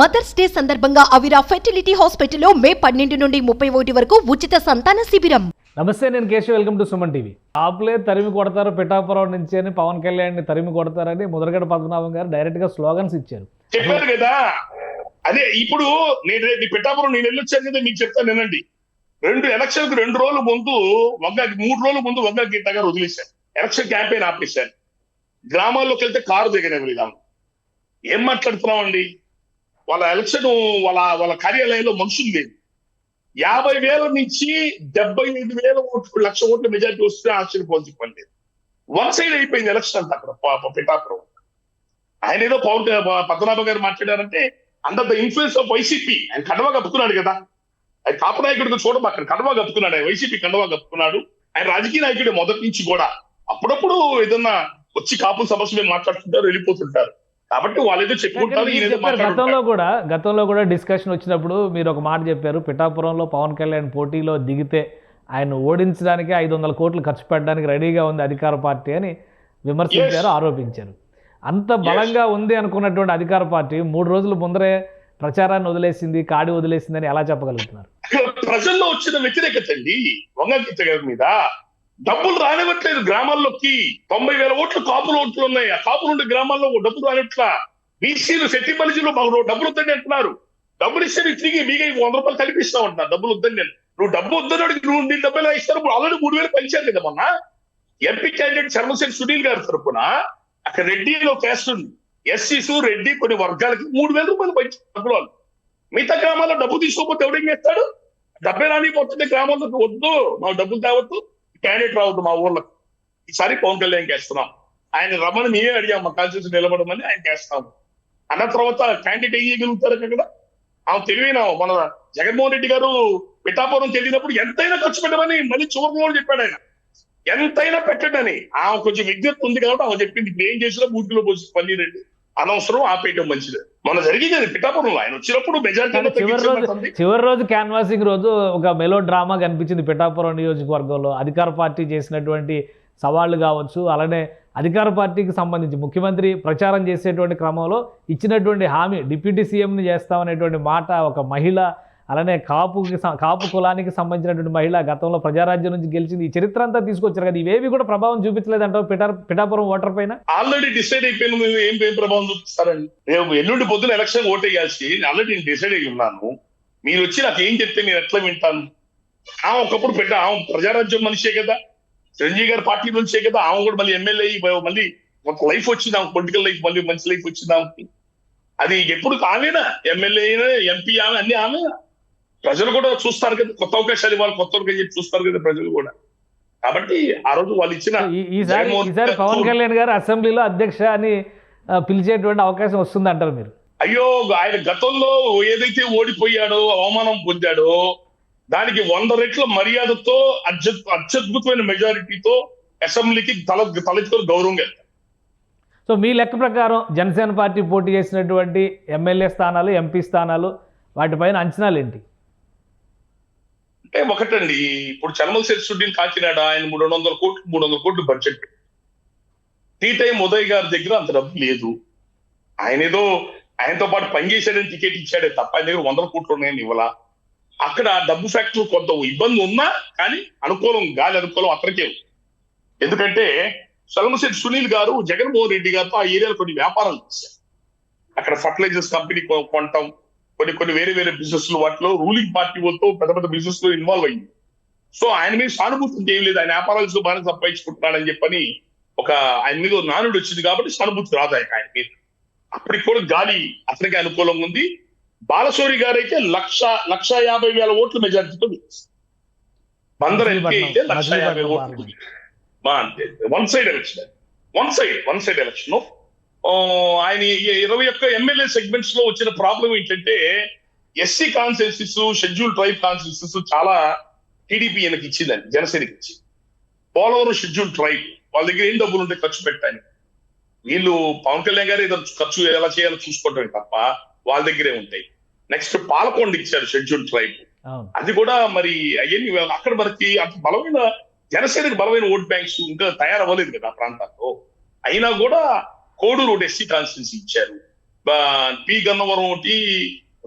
Mothers day సందర్భంగా అవిరా fertility హాస్పిటల్లో మే పన్నెండు నుండి ముప్పై ఒకటి వరకు ఉచిత సంతాన శిబిరం. నమస్తే నేను Keshav. Welcome to Suman TV. ఆపులే తరిమి కొడతారు పిఠాపురం నుంచి అని పవన్ కళ్యాణ్ తరిమి కొడతారని ముదరగడ పద్మనాభం గారు డైరెక్ట్గా స్లోగన్స్ ఇచ్చారు. చెప్పారు కదా? అదే ఇప్పుడు నేను పిఠాపురం నేను వెళ్ళొచ్చాను కదా మీకు చెప్తాను వినండి. రెండు ఎలక్షన్కు రెండు రోజుల ముందు వంగ మూడు రోజుల ముందు వంగ గీత గారు వదిలేశారు. ఎలక్షన్ క్యాంపెయిన్ ఆపేశారు. గ్రామాల్లోకి వెళ్తే కారు దిగనివ్వలేదు. ఏం మాట్లాడుతున్నామండి? వాళ్ళ ఎలక్షన్ వాళ్ళ వాళ్ళ కార్యాలయంలో మనుషులు లేదు యాభై వేల నుంచి డెబ్బై ఐదు వేల ఓట్లు లక్ష ఓట్ల మెజార్టీ వస్తే ఆశ్చర్యపోవాల్సిన పని లేదు. వన్ సైడ్ అయిపోయింది ఎలక్షన్ అంతా అక్కడ పిఠాపురం ఆయన ఏదో పవన్ క- పద్మనాభ గారు మాట్లాడారంటే under the influence of YCP ఆయన కండవా కప్పుకున్నాడు కదా. ఆయన కాపు నాయకుడికి చూడడం అక్కడ కండవా కప్పుకున్నాడు. ఆయన వైసీపీ కండవా కప్పుకున్నాడు. ఆయన రాజకీయ నాయకుడే మొదటి నుంచి కూడా. అప్పుడప్పుడు ఏదన్నా వచ్చి కాపుల సమస్య మీద మాట్లాడుతుంటారు వెళ్ళిపోతుంటారు. కాబట్టి వాళ్ళు ఏదో చెప్పుకుంటారు గతంలో. కూడా గతంలో కూడా డిస్కషన్ వచ్చినప్పుడు మీరు ఒక మాట చెప్పారు పిఠాపురంలో పవన్ కళ్యాణ్ పోటీలో దిగితే ఆయన ఓడించడానికి ఐదు వందల కోట్లు ఖర్చు పెట్టడానికి రెడీగా ఉంది అధికార పార్టీ అని విమర్శించారు. ఆరోపించారు అంత బలంగా ఉంది అనుకున్నటువంటి అధికార పార్టీ మూడు రోజుల ముందరే ప్రచారాన్ని వదిలేసింది కాడి వదిలేసిందని ఎలా చెప్పగలుగుతున్నారు ప్రజల్లో వచ్చిన వ్యతిరేకత అండి మీద డబ్బులు రానివ్వట్లేదు గ్రామాల్లోకి తొంభై వేల ఓట్లు కాపుల ఓట్లు ఉన్నాయి. ఆ కాపులు ఉండే గ్రామాల్లో డబ్బులు రానిట్లా బీసీలు శెట్టి బలిజీలు మాకు డబ్బులు వద్దని అంటున్నారు. డబ్బులు ఇస్తే నీకు తిరిగి మీకు వంద రూపాయలు కల్పిస్తా ఉంటున్నారు డబ్బులు వద్దని నేను నువ్వు డబ్బు వద్దని అడిగి నువ్వు నీ డబ్బులు ఎలా ఇస్తారు? ఆల్రెడీ మూడు వేలు పెంచారు కదా మొన్న. ఎంపీ క్యాండిడేట్ చర్మశేఖర్ సునీల్ గారి తరపున అక్కడ రెడ్డిలో క్యాస్ట్ ఉంది. ఎస్సీసు రెడ్డి కొన్ని వర్గాలకి మూడు వేల రూపాయలు పెంచారు డబ్బులు వాళ్ళు. మిగతా గ్రామాల్లో డబ్బు తీసుకోకపోతే ఎవడేం చేస్తాడు? డబ్బే రానిపోతుంది గ్రామాల్లో గ్రామాల్లోకి. వద్దు. మా డబ్బులు తేవద్దు క్యాండిడేట్ రావద్దు మా ఊర్లో. ఈసారి పవన్ కళ్యాణ్ వేస్తున్నాం ఆయన రమ్మని మేమే అడిగాం మా కాన్స్టిట్యూషన్ నిలబడమని ఆయన చేస్తాము. అన్న తర్వాత క్యాండిడేట్ ఏం కదా ఆమె తెలివైన మన జగన్మోహన్ రెడ్డి గారు పిఠాపురం తెలియనప్పుడు ఎంతైనా ఖర్చు పెట్టమని మళ్ళీ చివరిలో చెప్పాడు ఆయన. ఎంతైనా పెట్టడని ఆమె కొంచెం విజ్ఞప్తి ఉంది కాబట్టి ఆమె చెప్పింది. ఏం చేసినా బూట్లో పోసి పన్నీరండి. అనవసరం ఆపేయటం మంచిది. మన జరిగింది అది పిఠాపురంలో. ఆయన వచ్చినప్పుడు కానీ చివరి రోజు మెజార్టీ చివరి రోజు క్యాన్వాసింగ్ రోజు ఒక మెలో డ్రామా కనిపించింది పిఠాపురం నియోజకవర్గంలో. అధికార పార్టీ చేసినటువంటి సవాళ్ళు కావచ్చు అలానే అధికార పార్టీకి సంబంధించి ముఖ్యమంత్రి ప్రచారం చేసేటువంటి క్రమంలో ఇచ్చినటువంటి హామీ డిప్యూటీ సీఎంని చేస్తామనేటువంటి మాట ఒక మహిళ అలానే కాపుకి కాపు కులానికి సంబంధించినటువంటి మహిళ గతంలో ప్రజారాజ్యం నుంచి గెలిచింది. ఈ చరిత్ర అంతా తీసుకొచ్చారు కదా ఇవేవి కూడా ప్రభావం చూపించలేదంటారు పిఠా పిఠాపురం ఓటర్ పైన? ఆల్రెడీ డిసైడ్ అయిపోయిన ఏం ఏం ప్రభావం చూపిస్తారండి రేపు ఎల్లుండి పొద్దున ఎలక్షన్ ఓటేయాల్సి ఆల్రెడీ నేను డిసైడ్ అయ్యి ఉన్నాను. మీరు వచ్చి నాకు ఏం చెప్తే నేను ఎట్లా వింటాను? ఆమె ఒకప్పుడు పెట్ట ఆమె ప్రజారాజ్యం మనిషే కదా. చిరంజీవి గారి పార్టీ నుంచే కదా. ఆమె కూడా మళ్ళీ ఎమ్మెల్యే మళ్ళీ ఒక లైఫ్ వచ్చింది ఆమె పొలిటికల్ లైఫ్ మళ్ళీ మంచి లైఫ్ వచ్చింది ఆమెకి. అది ఎప్పుడు ఆమెనా? ఎమ్మెల్యే అయినా ఎంపీ ఆమె అన్ని ఆమె ప్రజలు కూడా చూస్తారు కదా కొత్త అవకాశాలు ఇవ్వాలి కొత్త చెప్పి చూస్తారు కదా ప్రజలు కూడా. కాబట్టి ఆ రోజు వాళ్ళు ఇచ్చిన ఈసారి పవన్ కళ్యాణ్ గారు అసెంబ్లీలో అధ్యక్ష అని పిలిచేటువంటి అవకాశం వస్తుంది అంటారు మీరు? అయ్యో ఆయన గతంలో ఏదైతే ఓడిపోయాడో అవమానం పొందాడో దానికి వంద రెట్ల మర్యాదతో అత్యద్ అత్యద్భుతమైన మెజారిటీతో అసెంబ్లీకి తల తలెత్తుకొని గౌరవంగా వెళ్తాడు. సో మీ లెక్క ప్రకారం జనసేన పార్టీ పోటీ చేసినటువంటి ఎమ్మెల్యే స్థానాలు ఎంపీ స్థానాలు వాటిపైన అంచనాలు ఏంటి? అంటే ఒకటండి ఇప్పుడు చర్మల్ శెట్టిని కాకినాడ ఆయన మూడు వందల కోట్లు మూడు వందల కోట్లు బడ్జెట్. టీ టైం ఉదయ్ గారి దగ్గర అంత డబ్బు లేదు. ఆయన ఏదో ఆయనతో పాటు పనిచేశాడని టికెట్ ఇచ్చాడే తప్ప ఆయన దగ్గర వందల కోట్లు ఉన్నాయని ఇవ్వాల? అక్కడ డబ్బు ఫ్యాక్టరీ కొంత ఇబ్బంది ఉన్నా కానీ అనుకూలం గాలి అనుకూలం అతనికే ఎందుకంటే సలమశెట్టి సునీల్ గారు జగన్మోహన్ రెడ్డి గారితో ఆ ఏరియాలో కొన్ని వ్యాపారాలు చేశారు. అక్కడ ఫర్టిలైజర్స్ కంపెనీ కొ- కొనటం కొన్ని కొన్ని వేరే వేరే బిజినెస్ వాటిలో రూలింగ్ పార్టీ వాళ్ళతో పెద్ద పెద్ద బిజినెస్లో ఇన్వాల్వ్ అయ్యింది సో ఆయన మీద సానుభూతి ఏం లేదు. ఆయన వ్యాపారాలు బాగా సంపాదించుకుంటున్నాడని చెప్పని ఒక ఆయన మీద నానుడు వచ్చింది కాబట్టి సానుభూతి రాదు ఆయన ఆయన మీద. అప్పటికి కూడా గాలి అతనికి అనుకూలంగా ఉంది. బాలశౌరి గారైతే లక్ష లక్ష యాభై వేల ఓట్ల మెజారిటీతో. బందర్ ఎంపీ అయితే లక్ష యాభై ఓట్లు one side election one side one side election ఆయన ఇరవై ఒక్క ఎమ్మెల్యే సెగ్మెంట్స్లో వచ్చిన ప్రాబ్లం ఏంటంటే SC constituencies schedule tribe constituencies చాలా టీడీపీ ఈయనకి ఇచ్చిందండి జనసేనకి ఇచ్చింది. పోలవరం షెడ్యూల్ ట్రైబ్ వాళ్ళ దగ్గర ఏం డబ్బులు ఉంటే ఖర్చు పెట్టాలి వీళ్ళు పవన్ కళ్యాణ్ గారు ఏదో ఖర్చు ఎలా చేయాలో చూసుకోవటమే తప్ప వాళ్ళ దగ్గరే ఉంటాయి. నెక్స్ట్ పాలకొండ ఇచ్చారు షెడ్యూల్ ట్రైబ్ అది కూడా మరి అవన్నీ అక్కడ మనకి అంత బలమైన జనసేనకి బలమైన ఓట్ బ్యాంక్స్ ఇంకా తయారవ్వలేదు కదా ఆ ప్రాంతాల్లో. అయినా కూడా కోడూరు ఒకటి ఎస్సీ కాన్స్టిట్యూన్సీ ఇచ్చారు. పి గన్నవరం ఒకటి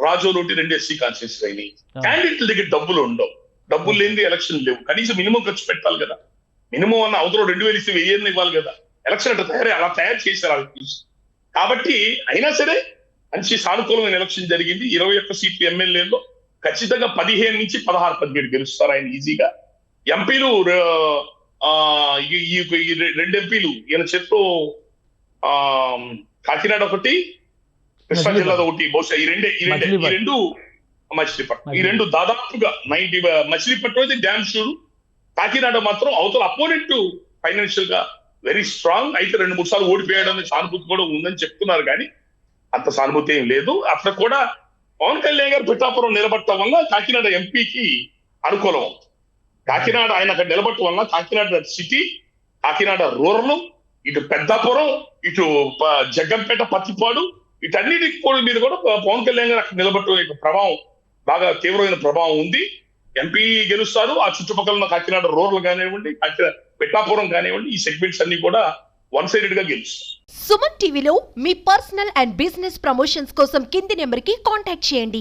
రాజోలు ఒకటి రెండు ఎస్సీ కాన్స్టిట్యూన్సీ అయినాయి. క్యాండిడేట్ల దగ్గర డబ్బులు ఉండవు. డబ్బులు లేనిది ఎలక్షన్ లేవు. కనీసం మినిమం ఖర్చు పెట్టాలి కదా. మినిమం అన్న అవతల రెండు వేలు ఇస్తే వెయ్యి ఇవ్వాలి కదా. ఎలక్షన్ అంటే తయారు అలా తయారు చేశారు వాళ్ళకి. కాబట్టి అయినా సరే మంచి సానుకూలమైన ఎలక్షన్ జరిగింది. ఇరవై ఒక్క సీట్లు ఎమ్మెల్యేలో ఖచ్చితంగా పదిహేను నుంచి పదహారు పదిహేడు గెలుస్తారు ఆయన ఈజీగా. ఎంపీలు రెండు ఎంపీలు ఈయన చేతిలో ఆ కాకినాడ ఒకటి కృష్ణా. జిల్లాలో ఒకటి బహుశా ఈ రెండే ఈ రెండే ఈ మచిలీపట్నం. రెండు మచిలీపట్నం ఈ. రెండు దాదాపుగా నైన్టీ మచిలీపట్నం అయితే డ్యామ్ షూర్ కాకినాడ మాత్రం అవతల అపోనెంట్ ఫైనాన్షియల్గా వెరీ స్ట్రాంగ్ అయితే రెండు మూడు సార్లు ఓడిపోయాడు అనే సానుభూతి కూడా ఉందని చెప్తున్నారు కానీ అంత సానుభూతి ఏం లేదు అక్కడ కూడా పవన్ కళ్యాణ్ గారు పిఠాపురం నిలబడటం వల్ల కాకినాడ ఎంపీకి అనుకూలం కాకినాడ ఆయన అక్కడ నిలబడటం వల్ల కాకినాడ సిటీ కాకినాడ రూరల్ ఇటు పెద్దాపురం ఇటు జగ్గంపేట పత్తిపాడు వీటన్నిటి కూడా మీద కూడా పవన్ కళ్యాణ్ గారు అక్కడ నిలబడటం ప్రభావం బాగా తీవ్రమైన ప్రభావం ఉంది. ఎంపీ గెలుస్తారు. ఆ చుట్టుపక్కల ఉన్న కాకినాడ రూరల్ కానివ్వండి కాకినాడ పెట్టాపురం కానివ్వండి ఈ సెగ్మెంట్స్ అన్ని కూడా వన్ సైడెడ్గా గెలుస్తారు. సుమన్ టీవీలో మీ పర్సనల్ అండ్ బిజినెస్ ప్రమోషన్స్ కోసం కింది నెంబర్కి కాంటాక్ట్ చేయండి.